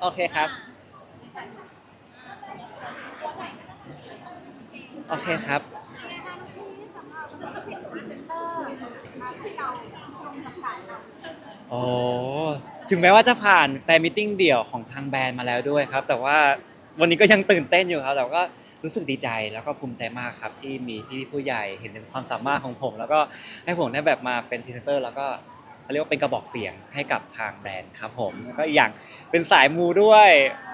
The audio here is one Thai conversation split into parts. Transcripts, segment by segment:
โอเคครับ โอเคครับ โอ้ถึงแม้ว่าจะผ่านแฟนมิทติ้งเดี่ยวของทางแบรนด์มาแล้วด้วยครับ แต่ว่าวันนี้ก็ยังตื่นเต้นอยู่ครับ แต่ก็รู้สึกดีใจแล้วก็ภูมิใจมากครับ ที่มีพี่ผู้ใหญ่เห็นถึงความสามารถของผม แล้วก็ให้ผมได้แบบมาเป็นพรีเซนเตอร์ แล้วก็ เขาเรียกว่าเป็นกระบอกเสียงให้กับทางแบรนด์ครับผมแล้วก็อีกอย่างเป็นสายมูด้วย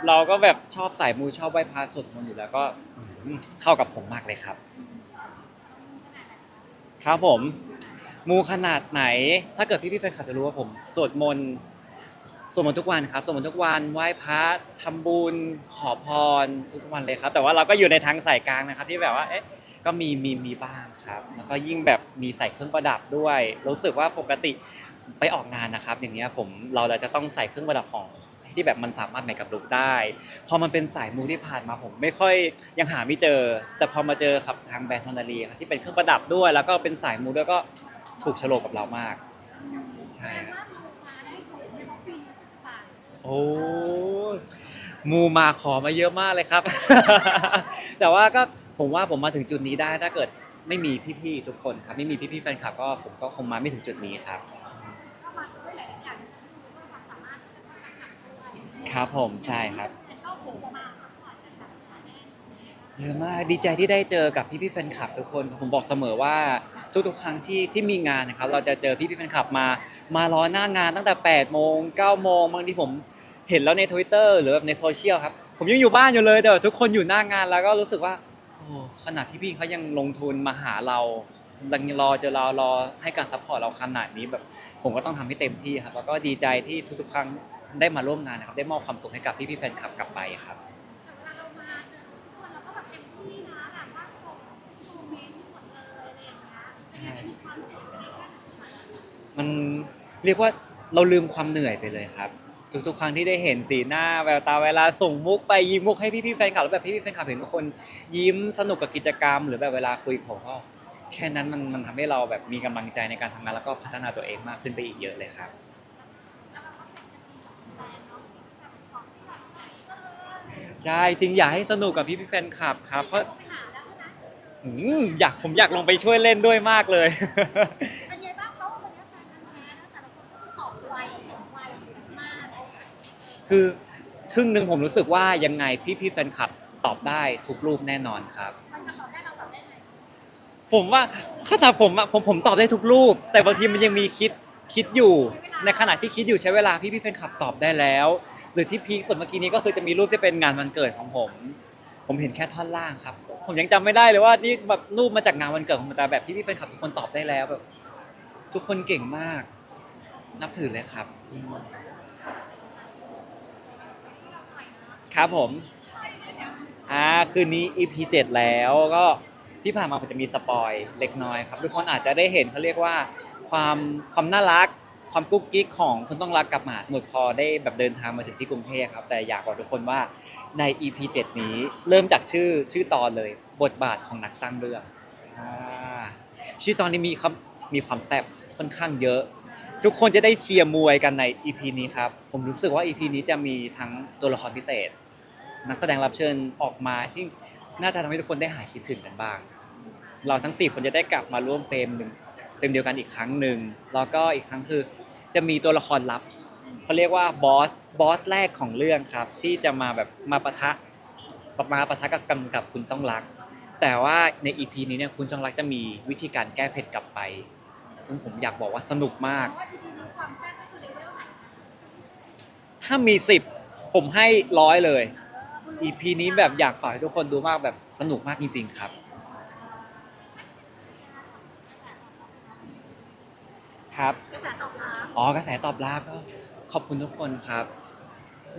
เราก็แบบชอบสายมูชอบไหว้พระสวดมนต์อยู่แล้วก็อืมเข้ากับผมมากเลยครับ ครับผม มูขนาดไหน ถ้าเกิดพี่พี่ๆแฟนคลับจะรู้ว่าผมสวดมนต์สวดมนต์ทุกวันครับสวดมนต์ทุกวันไหว้พระทำบุญขอพรทุกๆวันเลยครับ แต่ว่าเราก็อยู่ในทางสายกลางนะครับ ที่แบบว่าเอ๊ะก็มีมีมีบ้างครับ แล้วก็ยิ่งแบบมีใส่เครื่องประดับด้วย รู้สึกว่าปกติ ไปออกงานนะครับ อย่างเงี้ยผมเราจะต้องใส่เครื่องประดับของที่แบบมันสามารถแมทกับลุคได้ พอมันเป็นสายมูที่ผ่านมาผมไม่ค่อยยังหาไม่เจอ แต่พอมาเจอครับทางแบรนด์ทอนารีครับที่เป็นเครื่องประดับด้วย แล้วก็เป็นสายมูด้วยก็ถูกโฉลกกับเรามากใช่ครับโอ้มูมาขอมาเยอะมากเลยครับ แต่ว่าก็ผมว่าผมมาถึงจุดนี้ได้ถ้าเกิดไม่มีพี่ๆทุกคนครับ ไม่มีพี่ๆแฟนคลับก็ผมก็คงมาไม่ถึงจุดนี้ครับ ครับผมใช่ครับเยอะมากดีใจที่ได้เจอกับพี่พี่แฟนคลับทุกคนครับผมบอกเสมอว่าทุกๆ ครั้งที่ที่มีงานนะครับ เราจะเจอพี่พี่แฟนคลับมา มารอหน้างานตั้งแต่8โมง9โมงบางทีผมเห็นแล้วใน Twitter หรือแบบในโซเชียลครับผมยังอยู่บ้านอยู่เลยแต่ทุกคนอยู่หน้างานแล้วก็รู้สึกว่าโอ้ขนาดพี่ๆเขายังลงทุนมาหาเรายังรอเจอเรารอให้การซัพพอร์ตเราขนาดนี้แบบ ผมก็ต้องทำให้เต็มที่ครับแล้วก็ดีใจที่ทุกๆ ครั้ง ได้มาร่วมงานนะครับ ได้มอบความสุขให้กับพี่พี่ๆแฟนคลับกลับไปครับมันเรียกว่าเราลืมความเหนื่อยไปเลยครับ ทุกๆครั้งที่ได้เห็นสีหน้าแววตาเวลาส่งมุกไปยิ้มมุกให้พี่ๆแฟนคลับแล้วแบบพี่ๆแฟนคลับเห็นทุกคนยิ้มสนุกกับกิจกรรม หรือแบบเวลาคุยกับผมก็แค่นั้นมันมันทำให้เราแบบมีกำลังใจในการทำงานแล้วก็พัฒนาตัวเองมากขึ้นไปอีกเยอะเลยครับ ใช่จริงอยากให้สนุกกับพี่ๆแฟนคลับครับเพราะอืมอยากผมอยากลงไปช่วยเล่นด้วยมากเลย เป็นไงบ้างเขาวันนี้แฟนพันธุ์แท้นะแต่ละคนก็ตอบไวเห็นไวมากคือครึ่งหนึ่งผมรู้สึกว่ายังไงพี่พี่ๆแฟนคลับตอบได้ทุกรูปแน่นอนครับ มันจะตอบได้เราตอบได้ไหมผมว่าถ้าถามผมอะผมผมตอบได้ทุกรูป แต่บางทีมันยังมีคิดคิดอยู่ ใในขณะที่คิดอยู่ใช้เวลาพี่พี่แฟนคลับตอบได้แล้ว หรือที่พีคสุดเมื่อกี้นี้ก็คือจะมีรูปที่เป็นงานวันเกิดของผม ผมเห็นแค่ท่อนล่างครับ ผมยังจำไม่ได้เลยว่านี่แบบรูปมาจากงานวันเกิดของผมแต่แบบพี่พี่แฟนคลับทุกคนตอบได้แล้วแบบ ทุกคนเก่งมาก นับถือเลยครับ ครับผม อ่าคืนนี้ EP 7แล้วก็ที่ผ่านมาผมจะมีสปอยเล็กน้อยครับ ทุกคนอาจจะได้เห็นเขาเรียกว่าความความน่ารัก ความกุ๊กกิ๊กของคุณต้องรักกับหมาสมุทรพอได้แบบเดินทางมาถึงที่กรุงเทพครับแต่อยากบอกทุกคนว่าใน EP 7 นี้เริ่มจากชื่อชื่อตอนเลยบทบาทของนักสร้างเรื่องอ่าชื่อตอนนี้มีคำมีความแซ่บค่อนข้างเยอะ ทุกคนจะได้เชียร์มวยกันใน EP นี้ครับผมรู้สึกว่า EP นี้จะมีทั้งตัวละครพิเศษ นักแสดงรับเชิญออกมาที่น่าจะทำให้ทุกคนได้หายคิดถึงกันบ้าง เราทั้ง 4 คนจะได้กลับมาร่วมเฟรมหนึ่งเฟรมเดียวกันอีกครั้งหนึ่งแล้วก็อีกครั้งคือ จะมีตัวละครลับเขาเรียกว่าบอสบอสแรกของเรื่องครับ ที่จะมาแบบมาปะทะมาปะทะกับกันกับคุณต้องรัก แต่ว่าใน EP นี้เนี่ยคุณต้องรักจะมีวิธีการแก้เผ็ดกลับไป ซึ่งผมอยากบอกว่าสนุกมากเพราะว่าทีนี้ามแซ่บผมให้ร้อยเลย EP นี้แบบอยากฝากให้ทุกคนดูมากแบบสนุกมากจริง ๆ ครับ ครับกระแสต อ๋อกระแสตอบรับก็ขอบคุณทุกคนครับ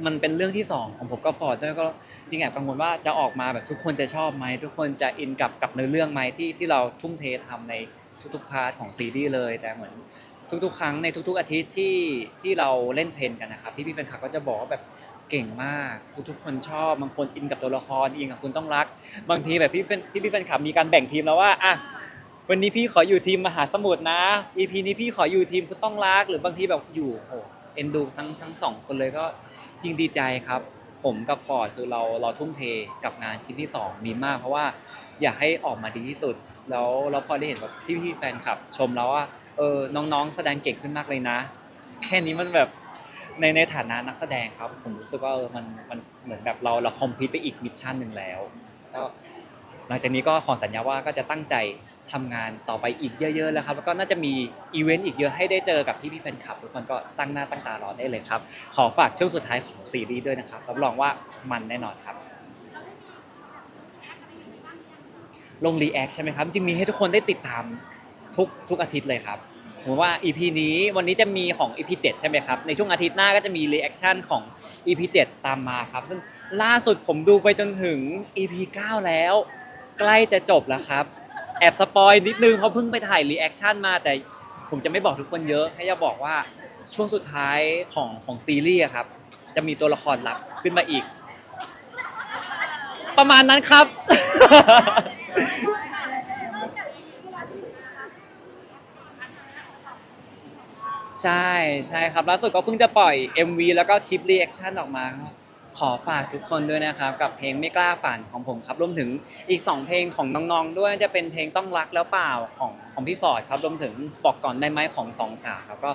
มันเป็นเรื่องที่สองของผมกับฟอร์ดด้วยก็จริงแอบกังวลว่าจะออกมาแบบทุกคนจะชอบไหมทุกคนจะอินกับกับเนื้อเรื่องไหมที่ที่เราทุ่มเททำในทุกๆพาร์ทของซีรีส์เลยแต่เหมือนทุกๆ ครั้งในทุก ๆ อาทิตย์ที่ที่เราเล่นเทรนกันนะครับพี่พี่แฟนคลับก็จะบอกว่าแบบเก่งมาก ทุกๆ คนชอบบางคนอินกับตัวละครอินกับคุณต้องรัก บางทีแบบพี่แฟนพี่พี่แฟนคลับมีการแบ่งทีมแล้วว่าอะ วันนี้พี่ขออยู่ทีมมหาสมุทรนะ EP นี้พี่ขออยู่ทีมคุณต้องรักหรือบางทีแบบอยู่โอ้เอ็นดูทั้งทั้งสองคนเลยก็จริงดีใจครับ ผมกับฟอดคือเราเราทุ่มเทกับงานชิ้นที่สองมีมาก เพราะว่าอยากให้ออกมาดีที่สุด แล้วเราพอได้เห็นแบบพี่พี่แฟนคลับ ชมแล้วว่าเออน้องๆ แสดงเก่งขึ้นมากเลยนะ แค่นี้มันแบบในในฐานะนักแสดงครับ ผมรู้สึกว่าเออมันมันเหมือนแบบเราเราคอมพลีทไปอีกมิชชั่นหนึ่งแล้วก็หลังจากนี้ก็ขอสัญญาว่าก็จะตั้งใจ ทำงานต่อไปอีกเยอะๆแล้วครับแล้วก็น่าจะมีอีเวนต์อีกเยอะให้ได้เจอกับพี่พี่ๆแฟนคลับทุกคนก็ตั้งหน้าตั้งตารอได้เลยครับ ขอฝากช่วงสุดท้ายของซีรีส์ด้วยนะครับรับรองว่ามันแน่นอนครับ ลงรีแอคใช่ไหมครับจริงมีให้ทุกคนได้ติดตามทุกทุกอาทิตย์เลยครับผมว่า EP นี้วันนี้จะมีของ EP 7 ใช่ไหมครับ ในช่วงอาทิตย์หน้าก็จะมีรีแอคชั่นของ EP 7 ตามมาครับซึ่งล่าสุดผมดูไปจนถึง EP 9 แล้ว ใกล้จะจบแล้วครับ อบสปอยนิดนึงเพราะเพิ่งไปถ่ายรีแอคชั่นมาแต่ผมจะไม่บอกทุกคนเยอะแค่จะบอกว่าช่วงสุดท้ายของของซีรีส์อะครับ จะมีตัวละครลับขึ้นมาอีก ประมาณนั้นครับ ใช่ใช่ครับล่าสุดก็เพิ่งจะปล่อย MV แล้วก็คลิปรีแอคชั่นออกมาก็ ขอฝากทุกคนด้วยนะครับ กับเพลงไม่กล้าฝันของผมครับรวมถึงอีก 2 เพลงของน้องๆด้วยจะเป็นเพลงต้องรักแล้วเปล่าของของพี่ฟอร์ดครับรวมถึงบอกก่อนได้ไหมของสองสาวครับก็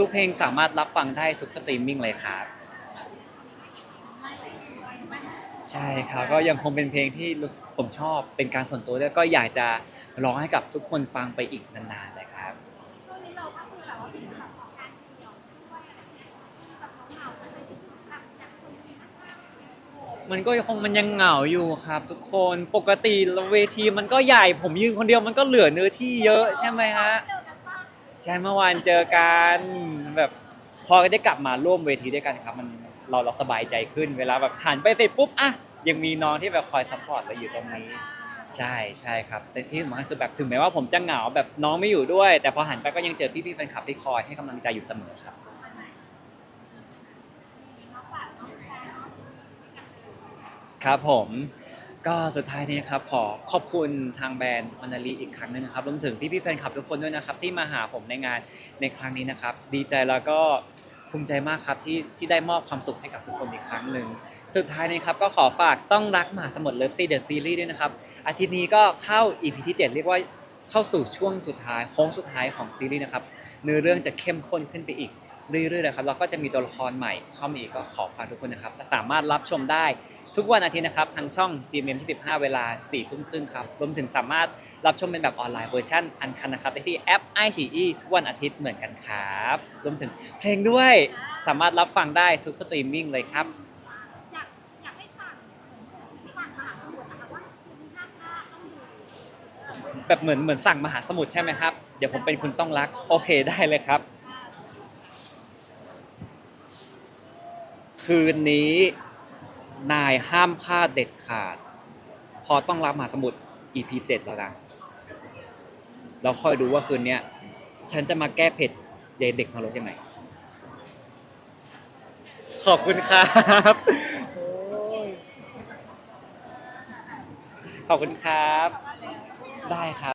ทุกๆ เพลงสามารถรับฟังได้ทุกสตรีมมิ่งเลยครับใช่ครับก็ยังคงเป็นเพลงที่ผมชอบเป็นการส่วนตัวด้วยก็อยากจะร้องให้กับทุกคนฟังไปอีกนานๆ มันก็คงมันยังเหงาอยู่ครับ ทุกคนปกติเวทีมันก็ใหญ่ผมยืนคนเดียวมันก็เหลือเนื้อที่เยอะใช่ไหมฮะใช่เมื่อวานเจอกันแบบพอได้กลับมาร่วมเวทีด้วยกันครับ มันเราเราสบายใจขึ้น เวลาแบบหันไปเสร็จปุ๊บอะยังมีน้องที่แบบคอยซัพพอร์ตเราอยู่ตรงนี้ ใช่ใช่ครับแต่ที่สำคัญคือแบบถึงแม้ว่าผมจะเหงาแบบน้องไม่อยู่ด้วย แต่พอหันไปก็ยังเจอพี่ๆแฟนคลับที่คอยให้กำลังใจอยู่เสมอครับ ครับผมก็สุดท้ายนี้ครับขอขอบคุณทางแบรนด์อนาลีอีกครั้งหนึงนะครับรวมถึงพี่ๆแฟนคลับทุกคนด้วยนะครับ ที่มาหาผมในงานในครั้งนี้นะครับ ดีใจแล้วก็ภูมิใจมากครับที่ที่ได้มอบความสุขให้กับทุกคนอีกครั้งหนึ่งสุดท้ายนี้ครับก็ขอฝากต้องรักหมาสมุทรเลิฟซีเดอะซีรีส์ด้วยนะครับอาทิตย์นี้ก็เข้า EP ที่ 7 เรียกว่าเข้าสู่ช่วงสุดท้ายโค้งสุดท้ายของซีรีส์นะครับเนื้อเรื่องจะเข้มข้นขึ้นไปอีก เรื่อยๆเลยครับแล้วก็จะมีตัวละครใหม่เข้ามาอีกก็ขอฝากทุกคนนะครับสามารถรับชมได้ทุกวันอาทิตย์นะครับทางช่อง GMM ที่15 เวลา4ทุ่มครึ่งครับรวมถึงสามารถรับชมเป็นแบบออนไลน์เวอร์ชันอันคันนะครับได้ที่แอป i อ e ทุกวันอาทิตย์เหมือนกันครับรวมถึงเพลงด้วยสามารถรับฟังได้ทุกสตรีมมิ่งเลยครับอยากอยากให้สั่งสั่งมหาสมุทรนะคะว่าคืนห้าห้าต้องดูแบบเหมือนเหมือนสั่งมหาสมุทรใช่ไหมครับเดี๋ยวผมเป็นคุณต้องรักโอเคได้เลยครับ คืนนี้นายห้ามพลาดเด็ดขาด พอต้องรับมหาสมุทร EP 7แล้วนะเราคอยดูว่าคืนเนี้ยฉันจะมาแก้เผ็ดเด็กเด็กนรกยังไงขอบคุณครับ ขอบคุณครับ ได้ครับ